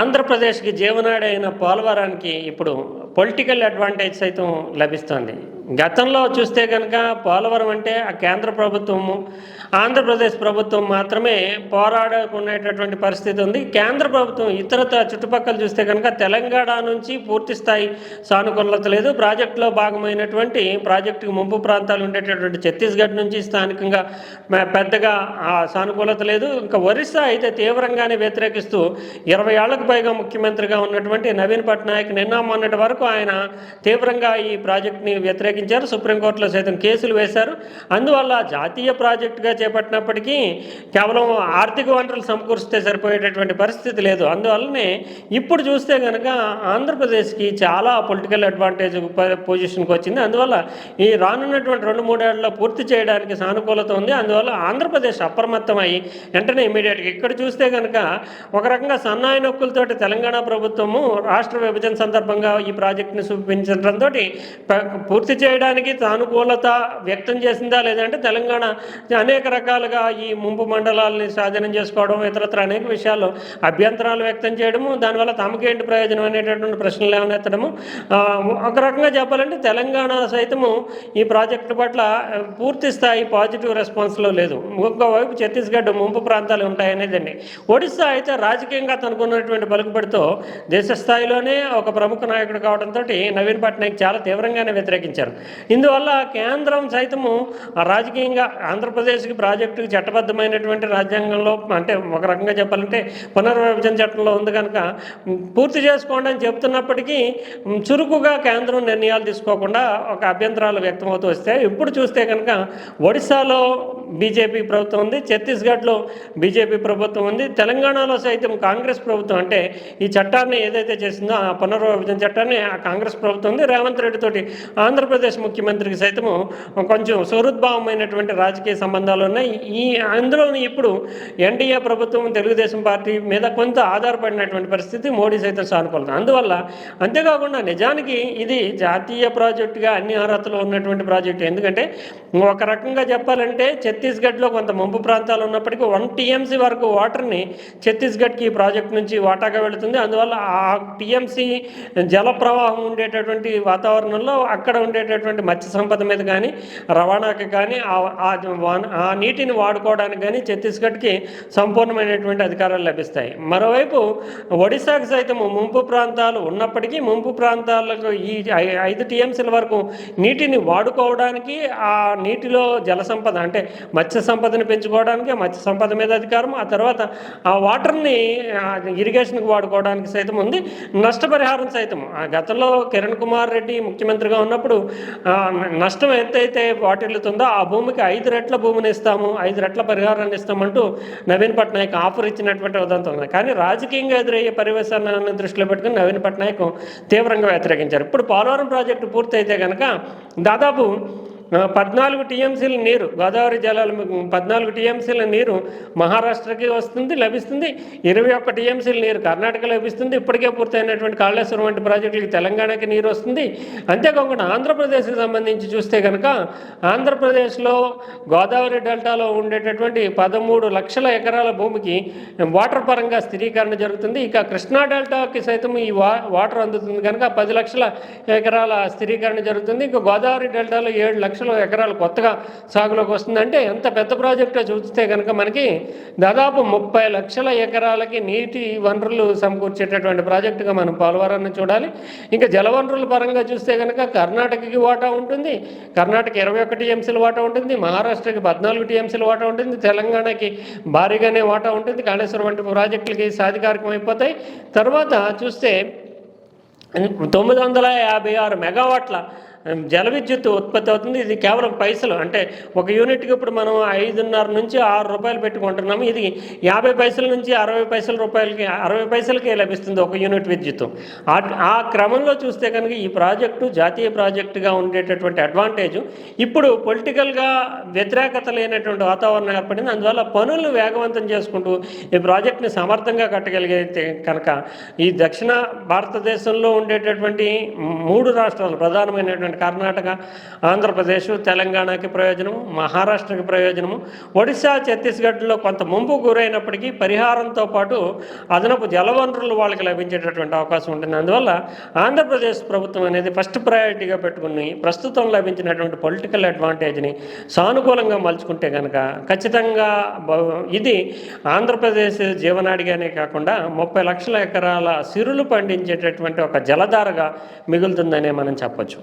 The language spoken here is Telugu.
ఆంధ్రప్రదేశ్కి జీవనాడి అయిన పోలవరానికి ఇప్పుడు పొలిటికల్ అడ్వాంటేజ్ సైతం లభిస్తుంది. గతంలో చూస్తే కనుక పోలవరం అంటే ఆ కేంద్ర ప్రభుత్వము ఆంధ్రప్రదేశ్ ప్రభుత్వం మాత్రమే పోరాడుకునేటటువంటి పరిస్థితి ఉంది. కేంద్ర ప్రభుత్వం ఇతర చుట్టుపక్కల చూస్తే కనుక తెలంగాణ నుంచి పూర్తి స్థాయి సానుకూలత లేదు. ప్రాజెక్టులో భాగమైనటువంటి ప్రాజెక్టుకు ముంపు ప్రాంతాలు ఉండేటటువంటి ఛత్తీస్గఢ్ నుంచి స్థానికంగా పెద్దగా ఆ సానుకూలత లేదు. ఇంకా ఒరిస్సా అయితే తీవ్రంగానే వ్యతిరేకిస్తూ ఇరవై ఏళ్ళకు పైగా ముఖ్యమంత్రిగా ఉన్నటువంటి నవీన్ పట్నాయక్ నిన్న మొన్నటి వరకు ఆయన తీవ్రంగా ఈ ప్రాజెక్ట్ని వ్యతిరేకించారు సుప్రీంకోర్టులో సైతం కేసులు వేశారు. అందువల్ల జాతీయ ప్రాజెక్టుగా చేపట్టినప్పటికీ కేవలం ఆర్థిక వనరులు సమకూరిస్తే సరిపోయేటటువంటి పరిస్థితి లేదు. అందువల్లనే ఇప్పుడు చూస్తే కనుక ఆంధ్రప్రదేశ్కి చాలా పొలిటికల్ అడ్వాంటేజ్ పొజిషన్కి వచ్చింది. అందువల్ల ఈ రానున్నటువంటి రెండు మూడేళ్ళలో పూర్తి చేయడానికి సానుకూలత ఉంది. అందువల్ల ఆంధ్రప్రదేశ్ అప్రమత్తమై వెంటనే ఇమీడియట్గా ఇక్కడ చూస్తే కనుక ఒక రకంగా సన్నాయి నొక్కులతోటి తెలంగాణ ప్రభుత్వము రాష్ట్ర విభజన సందర్భంగా ఈ ప్రాజెక్టుని చూపించడంతో పూర్తి చేయడానికి సానుకూలత వ్యక్తం చేసిందా లేదంటే తెలంగాణ అనేక రకాలుగా ఈ ముంపు మండలాలని స్వాధీనం చేసుకోవడం ఇతరత్ర అనేక విషయాల్లో అభ్యంతరాలు వ్యక్తం చేయడము దానివల్ల తమకేంటి ప్రయోజనం అనేటటువంటి ప్రశ్నలు ఏమైనా ఎత్తడము. ఒక రకంగా చెప్పాలంటే తెలంగాణ సైతము ఈ ప్రాజెక్టు పట్ల పూర్తి స్థాయి పాజిటివ్ రెస్పాన్స్లో లేదు. వైపు ఛత్తీస్గఢ్ ముంపు ప్రాంతాలు ఉంటాయనేదండి ఒడిస్సా అయితే రాజకీయంగా తనకున్నటువంటి పలుకుబడితో దేశ స్థాయిలోనే ఒక ప్రముఖ నాయకుడు కావడంతో నవీన్ పట్నాయక్ చాలా తీవ్రంగానే వ్యతిరేకించారు. ఇందువల్ల కేంద్రం సైతము రాజకీయంగా ఆంధ్రప్రదేశ్కి ప్రాజెక్టుకి చట్టబద్ధమైనటువంటి రాజ్యాంగంలో అంటే ఒక రకంగా చెప్పాలంటే పునర్విభజన చట్టంలో ఉంది కనుక పూర్తి చేసుకోండి అని చెప్తున్నప్పటికీ చురుకుగా కేంద్రం నిర్ణయాలు తీసుకోకుండా ఒక అభ్యంతరాలు వ్యక్తమవుతూ వస్తే ఇప్పుడు చూస్తే కనుక ఒడిశాలో బీజేపీ ప్రభుత్వం ఉంది ఛత్తీస్గఢ్లో బీజేపీ ప్రభుత్వం ఉంది తెలంగాణలో సైతం కాంగ్రెస్ ప్రభుత్వం అంటే ఈ చట్టాన్ని ఏదైతే చేసిందో ఆ పునర్విభజన చట్టాన్ని ఆ కాంగ్రెస్ ప్రభుత్వం ఉంది. రేవంత్ రెడ్డి తోటి ఆంధ్రప్రదేశ్ ముఖ్యమంత్రికి సైతము కొంచెం సుహృద్భావమైనటువంటి రాజకీయ సంబంధాలు ఉన్నాయి. ఈ అందులోని ఇప్పుడు ఎన్డీఏ ప్రభుత్వం తెలుగుదేశం పార్టీ మీద కొంత ఆధారపడినటువంటి పరిస్థితి మోడీ సైతం సానుకూలత. అందువల్ల అంతేకాకుండా నిజానికి ఇది జాతీయ ప్రాజెక్టుగా అన్ని అర్హతలు ఉన్నటువంటి ప్రాజెక్టు. ఎందుకంటే ఒక రకంగా చెప్పాలంటే ఛత్తీస్గఢ్లో కొంత ముంపు ప్రాంతాలు ఉన్నప్పటికీ వన్ టీఎంసీ వరకు వాటర్ని ఛత్తీస్గఢ్కి ఈ ప్రాజెక్ట్ నుంచి వాటాగా వెళుతుంది. అందువల్ల ఆ టీఎంసీ జల ప్రవాహం ఉండేటటువంటి వాతావరణంలో అక్కడ ఉండేటటువంటి మత్స్య సంపద మీద కానీ రవాణాకి కానీ ఆ- నీటిని వాడుకోవడానికి కానీ ఛత్తీస్గఢ్కి సంపూర్ణమైనటువంటి అధికారాలు లభిస్తాయి. మరోవైపు ఒడిశాకు సైతం ముంపు ప్రాంతాలు ఉన్నప్పటికీ ముంపు ప్రాంతాలకు ఈ ఐ- ఐదు టీఎంసీల వరకు నీటిని వాడుకోవడానికి ఆ నీటిలో జల సంపద అంటే మత్స్య సంపదను పెంచుకోవడానికి మత్స్య సంపద మీద అధికారం ఆ తర్వాత ఆ వాటర్ని ఇరిగేషన్కి వాడుకోవడానికి సైతం ఉంది నష్టపరిహారం సైతం ఆ గతంలో కిరణ్ కుమార్ రెడ్డి ముఖ్యమంత్రిగా ఉన్నప్పుడు నష్టం ఎంతైతే వాటిల్లుతుందో ఆ భూమికి ఐదు రెట్ల భూమిని ఇస్తాము ఐదు రెట్ల పరిహారాన్ని ఇస్తామంటూ నవీన్ పట్నాయక్ ఆఫర్ ఇచ్చినటువంటి ఉదంతం ఉంది. కానీ రాజకీయంగా ఎదురయ్యే పరివేశాన్ని దృష్టిలో పెట్టుకుని నవీన్ పట్నాయక్ తీవ్రంగా వ్యతిరేకించారు. ఇప్పుడు పోలవరం ప్రాజెక్టు పూర్తయితే కనుక దాదాపు పద్నాలుగు టీఎంసీల నీరు గోదావరి జలాలు పద్నాలుగు టీఎంసీల నీరు మహారాష్ట్రకి వస్తుంది లభిస్తుంది. ఇరవై ఒక్క టీఎంసీల నీరు కర్ణాటక లభిస్తుంది. ఇప్పటికే పూర్తయినటువంటి కాళేశ్వరం వంటి ప్రాజెక్టులకి తెలంగాణకి నీరు వస్తుంది. అంతేకాకుండా ఆంధ్రప్రదేశ్కి సంబంధించి చూస్తే కనుక ఆంధ్రప్రదేశ్లో గోదావరి డెల్టాలో ఉండేటటువంటి పదమూడు లక్షల ఎకరాల భూమికి వాటర్ పరంగా స్థిరీకరణ జరుగుతుంది. ఇక కృష్ణా డెల్టాకి సైతం ఈ వా వాటర్ అందుతుంది కనుక పది లక్షల ఎకరాల స్థిరీకరణ జరుగుతుంది. ఇంకా గోదావరి డెల్టాలో ఏడు లక్షల ఎకరాలు కొత్తగా సాగులోకి వస్తుందంటే ఎంత పెద్ద ప్రాజెక్టో చూస్తే కనుక మనకి దాదాపు ముప్పై లక్షల ఎకరాలకి నీటి వనరులు సమకూర్చేటటువంటి ప్రాజెక్టుగా మనం పోలవరాన్ని చూడాలి. ఇంకా జలవనరుల పరంగా చూస్తే కనుక కర్ణాటకకి వాటా ఉంటుంది. కర్ణాటక ఇరవై ఒకటి టీఎంసీల వాటా ఉంటుంది. మహారాష్ట్రకి పద్నాలుగు టీఎంసీల వాటా ఉంటుంది. తెలంగాణకి భారీగానే వాటా ఉంటుంది. కాళేశ్వరం వంటి ప్రాజెక్టులకి సాధికారికం అయిపోతాయి. తర్వాత చూస్తే తొమ్మిది వందల యాభై ఆరు మెగావాట్ల జల విద్యుత్ ఉత్పత్తి అవుతుంది. ఇది కేవలం పైసలు. అంటే ఒక యూనిట్కి ఇప్పుడు మనం ఐదున్నర నుంచి ఆరు రూపాయలు పెట్టుకుంటున్నాము. ఇది యాభై పైసల నుంచి అరవై పైసల రూపాయలకి అరవై పైసలకే లభిస్తుంది ఒక యూనిట్ విద్యుత్. ఆ- క్రమంలో చూస్తే కనుక ఈ ప్రాజెక్టు జాతీయ ప్రాజెక్టుగా ఉండేటటువంటి అడ్వాంటేజ్ ఇప్పుడు పొలిటికల్గా వ్యతిరేకత లేనటువంటి వాతావరణం ఏర్పడింది. అందువల్ల పనులను వేగవంతం చేసుకుంటూ ఈ ప్రాజెక్ట్ని సమర్థంగా కట్టగలిగితే కనుక ఈ దక్షిణ భారతదేశంలో ఉండేటటువంటి మూడు రాష్ట్రాలు ప్రధానమైనటువంటి కర్ణాటక ఆంధ్రప్రదేశ్ తెలంగాణకి ప్రయోజనము మహారాష్ట్రకి ప్రయోజనము ఒడిశా ఛత్తీస్గఢ్లో కొంత ముంపు గురైనప్పటికీ పరిహారంతో పాటు అదనపు జలవనరులు వాళ్ళకి లభించేటటువంటి అవకాశం ఉంటుంది. అందువల్ల ఆంధ్రప్రదేశ్ ప్రభుత్వం అనేది ఫస్ట్ ప్రయారిటీగా పెట్టుకుని ప్రస్తుతం లభించినటువంటి పొలిటికల్ అడ్వాంటేజ్ని సానుకూలంగా మలుచుకుంటే కనుక ఖచ్చితంగా ఇది ఆంధ్రప్రదేశ్ జీవనాడిగానే కాకుండా ముప్పై లక్షల ఎకరాల సిరులు పండించేటటువంటి ఒక జలధారగా మిగులుతుందనే మనం చెప్పచ్చు.